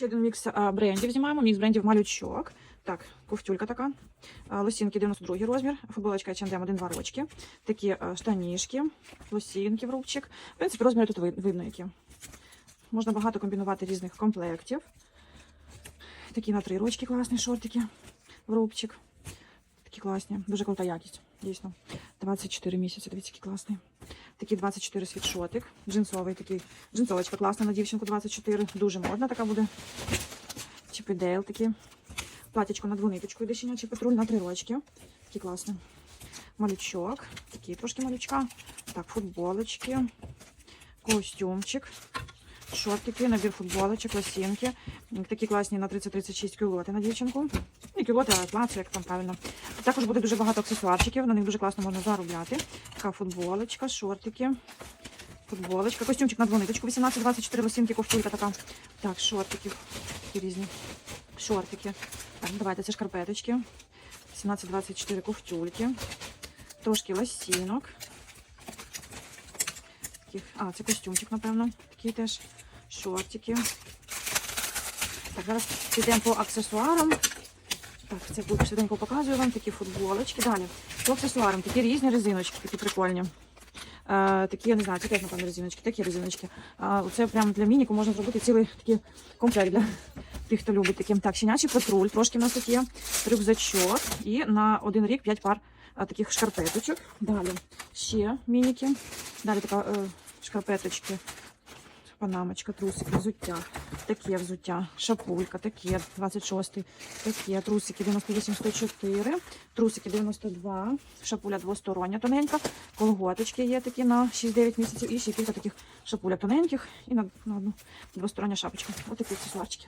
Ще один мікс брендів знімаємо. Мікс брендів малючок. Так, ковтюлька така. Лосінки 92 розмір. Футболочка H&M 1-2 рочки. Такі штанішки, лосінки в рубчик. В принципі, розміри тут вид- видно які. Можна багато комбінувати різних комплектів. Такі на три рочки класні шортики в рубчик. Такі класні. Дуже крута якість. Дійсно. 24 місяці. Дивіться, який класний. Такий 24 світшотик. Джинсовий такий. Джинсовочка класна на дівчинку 24. Дуже модна така буде. Чіпідейл такий. Платячко на двониточку йде щенячий патруль на три рочки. Такий класний. Малючок. Такий трошки малючка. Так, футболочки. Костюмчик. Шортики, набір футболочок, лосінки. Такі класні на 30-36 кілоти на дівчинку. Не кілоти, а плацу, як там правильно. Також буде дуже багато аксесуарчиків, на них дуже класно можна заробляти. Така футболочка, шортики. Футболочка, костюмчик на двониточку, 18-24 лосінки, ковтулька така. Так, шортики такі різні. Шортики. Так, давайте це шкарпеточки. 17-24 ковтюльки. Трошки лосінок. Таких, а, це костюмчик, напевно. Такі теж шортики. Так, зараз підемо по аксесуарам. Так, це буде швиденько показую вам такі футболочки. Далі. По аксесуарам такі різні резиночки, такі прикольні. Е, такі, я не знаю, це теж, напевно, резиночки, такі резиночки. Е, це прямо для мініку можна зробити цілий такий комплект для тих, хто любить таким. Так, щенячий патруль, трошки в нас тут є, рюкзачок і на один рік 5 пар е, таких шкарпеточок. Далі ще мініки. Далі така е, шкарпеточки, панамочка, трусики, взуття. Таке взуття, шапулька, таке 26, таке трусики 98 104, трусики 92, шапуля двостороння тоненька, колготочки є такі на 6-9 місяців і ще кілька таких шапуля тоненьких. І на, на одну двостороння шапочка. Ось такі аксесуарчики.